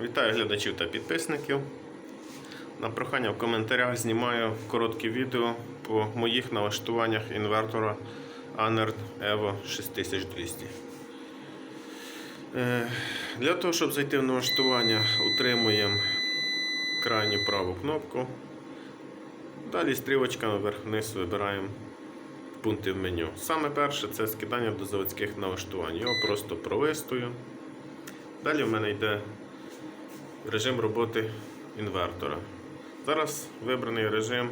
Вітаю глядачів та підписників. На прохання в коментарях знімаю коротке відео по моїх налаштуваннях інвертора Anerd Evo 6200. Е, Для того, щоб зайти в налаштування, утримуємо крайню праву кнопку. Далі стрілочка вверх-вниз вибираємо пункти в меню. Саме перше це скидання до заводських налаштувань. Його просто пролистую. Далі в мене йде режим роботи інвертора. Зараз вибраний режим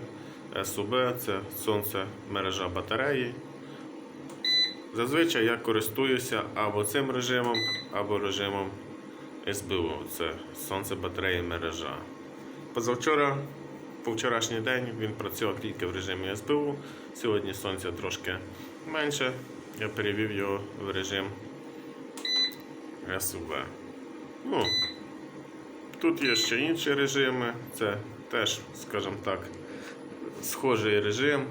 SUB, це сонце мережа батареї. Зазвичай я користуюся або цим режимом, або режимом СБУ, це сонце батареї мережа. Позавчора, по вчорашній день він працював тільки в режимі СБУ. Сьогодні сонця трошки менше. Я перевів його в режим СУБ. Ну, Тут є ще інші режими, це теж, скажімо так, схожий режим.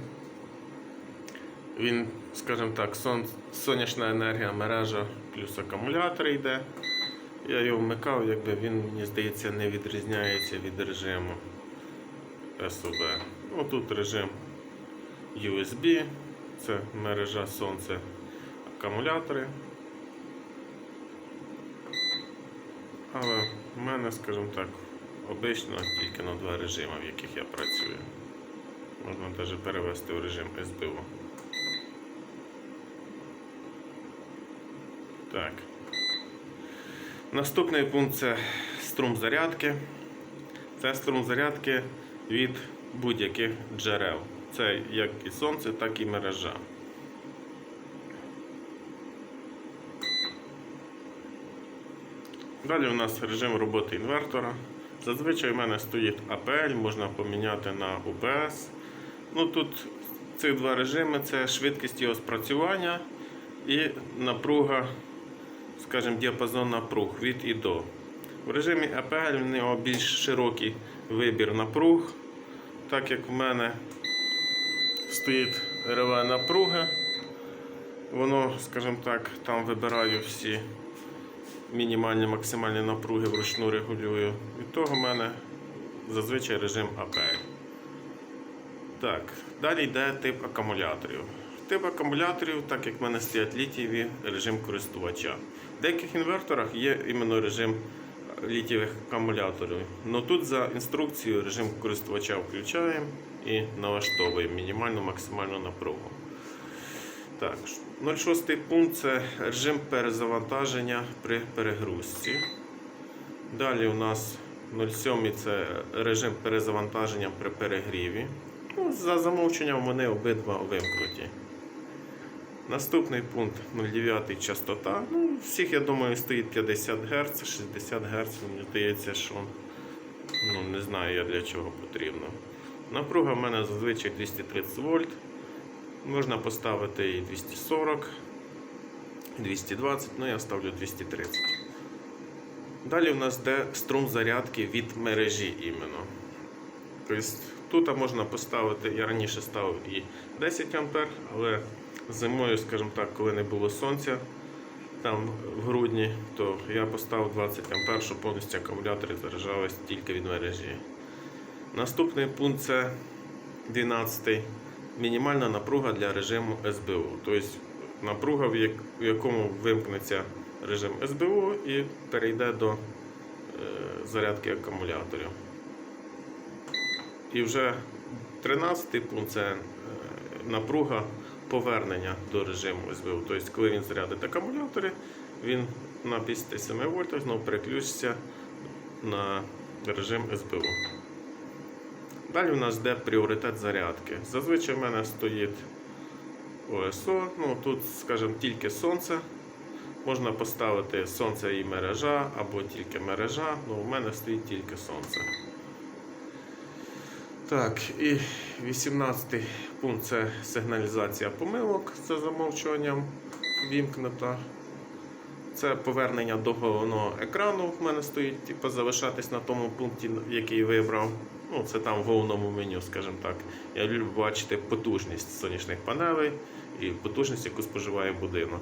Він, скажімо так, сон, сонячна енергія мережа плюс акумулятор йде. Я його вмикав, якби він, мені здається, не відрізняється від режиму SOB. Ну, тут режим USB, це мережа сонце, акумулятори. Але в мене, скажімо так, обично тільки на два режими, в яких я працюю. Можна навіть перевести в режим СБУ. Так. Наступний пункт це струм зарядки. Це струм зарядки від будь-яких джерел. Це як і сонце, так і мережа. Далі у нас режим роботи інвертора. Зазвичай у мене стоїть APL, можна поміняти на UPS. Ну, Тут цих два режими це швидкість його спрацювання і напруга, скажімо, діапазон напруг від і до. В режимі APL в нього більш широкий вибір напруг, так як в мене стоїть реве напруга, воно, скажімо так, там вибираю всі мінімальні максимальні напруги вручну регулюю. Від того в мене зазвичай режим APL. Так, далі йде тип акумуляторів. Тип акумуляторів, так як в мене стоять літієві, режим користувача. В деяких інверторах є іменно режим літієвих акумуляторів. Но тут за інструкцією режим користувача включаємо і налаштовуємо мінімальну максимальну напругу. Так, 06 пункт це режим перезавантаження при перегрузці. Далі у нас 07 це режим перезавантаження при перегріві. Ну, за замовченням вони обидва вимкнуті. Наступний пункт 09 частота. Ну, всіх, я думаю, стоїть 50 Гц, 60 Гц. Мені здається, що ну, не знаю я для чого потрібно. Напруга в мене зазвичай 230 вольт. Можна поставити і 240, 220, ну я ставлю 230. Далі у нас йде струм зарядки від мережі іменно. Тобто Тут можна поставити, я раніше ставив і 10 А, але зимою, скажімо так, коли не було сонця там в грудні, то я поставив 20 А, щоб повністю акумулятори заряджались тільки від мережі. Наступний пункт це 12 мінімальна напруга для режиму СБУ. Тобто напруга, в якому вимкнеться режим СБУ і перейде до е, зарядки акумуляторів. І вже 13 пункт це е, напруга повернення до режиму СБУ. Тобто, коли він зарядить акумулятори, він на 57 вольтах знову переключиться на режим СБУ. Далі у нас йде пріоритет зарядки. Зазвичай в мене стоїть ОСО, ну тут, скажімо, тільки сонце. Можна поставити сонце і мережа, або тільки мережа, але у мене стоїть тільки сонце. Так, і 18 пункт це сигналізація помилок за замовчуванням вімкнута. Це повернення до головного екрану в мене стоїть, типу залишатись на тому пункті, який вибрав. Ну, Це там в головному меню, скажімо так. Я люблю бачити потужність сонячних панелей і потужність, яку споживає будинок.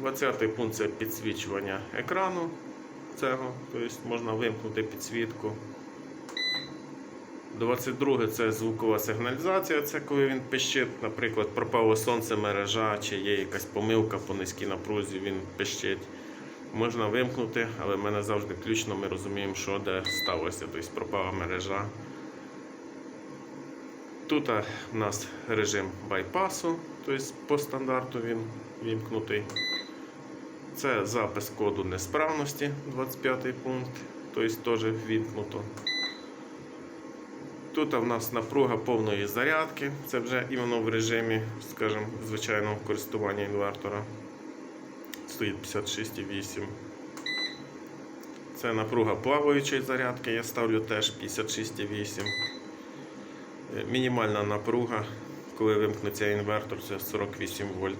20 пункт це підсвічування екрану. цього, тобто можна вимкнути підсвітку. 22 це звукова сигналізація, це коли він пищить, наприклад, пропало сонце мережа, чи є якась помилка по низькій напрузі, він пищить. Можна вимкнути, але в мене завжди ключно, ми розуміємо, що де сталося, тобто пропала мережа. Тут а, у нас режим байпасу, тобто по стандарту він вімкнутий. Це запис коду несправності, 25 пункт, тобто теж вімкнуто. Тут в нас напруга повної зарядки, це вже іменно в режимі, скажімо, звичайного користування інвертора. Стоїть 56,8. Це напруга плаваючої зарядки, я ставлю теж 56,8. Е, Мінімальна напруга, коли вимкнеться інвертор, це 48 вольт.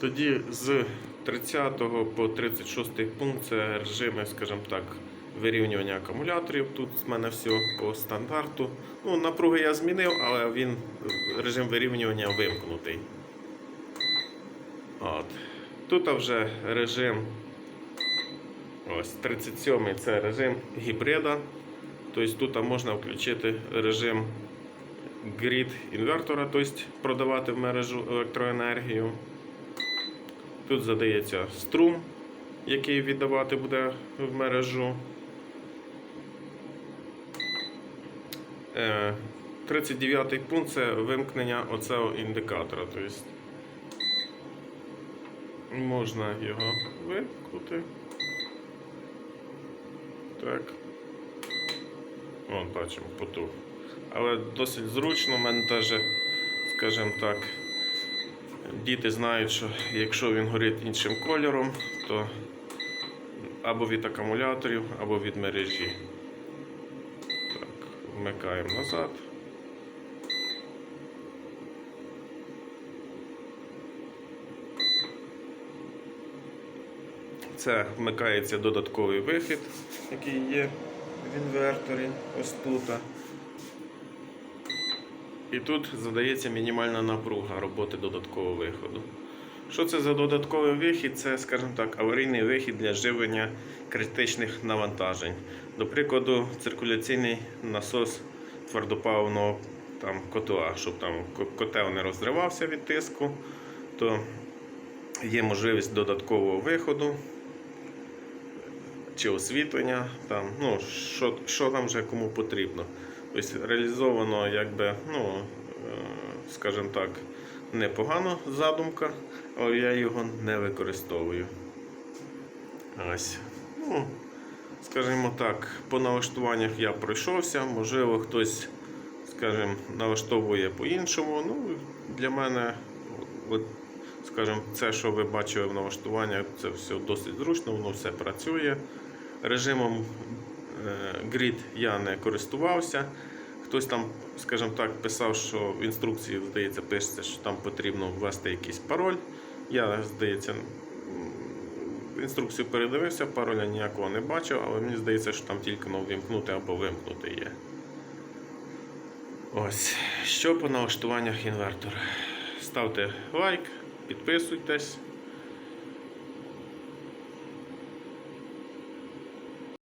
Тоді з 30 по 36 пункт це режими, скажімо так, вирівнювання акумуляторів. Тут з мене все по стандарту. Ну, напруги я змінив, але він режим вирівнювання вимкнутий. От. Тут вже режим ось 37 це режим гібрида. Тобто тут можна включити режим грід інвертора, тобто продавати в мережу електроенергію. Тут задається струм, який віддавати буде в мережу. Е, 39 пункт це вимкнення оцього індикатора. Тобто можна його вимкнути. Так. Вон бачимо потух. Але досить зручно, в мене теж, скажімо так, діти знають, що якщо він горить іншим кольором, то або від акумуляторів, або від мережі. Так, вмикаємо назад. Це вмикається додатковий вихід, який є в інверторі, ось тут. І тут задається мінімальна напруга роботи додаткового виходу. Що це за додатковий вихід? Це, скажімо так, аварійний вихід для живлення критичних навантажень. До прикладу, циркуляційний насос твердопаливного там, котла, щоб там котел не розривався від тиску, то є можливість додаткового виходу чи освітлення, там, ну, що, що там вже кому потрібно. Тобто реалізовано, якби, ну, е, скажімо так, непогано задумка, але я його не використовую. Ось. Ну, скажімо так, по налаштуваннях я пройшовся, можливо, хтось, скажімо, налаштовує по-іншому. Ну, для мене, от, скажімо, це, що ви бачили в налаштуваннях, це все досить зручно, воно все працює. Режимом е, Grid я не користувався. Хтось там, скажімо так, писав, що в інструкції, здається, пишеться, що там потрібно ввести якийсь пароль. Я, здається, інструкцію передивився, пароля ніякого не бачив, але мені здається, що там тільки ну, вімкнути або вимкнути є. Ось, що по налаштуваннях інвертора. Ставте лайк, e tu fez o teste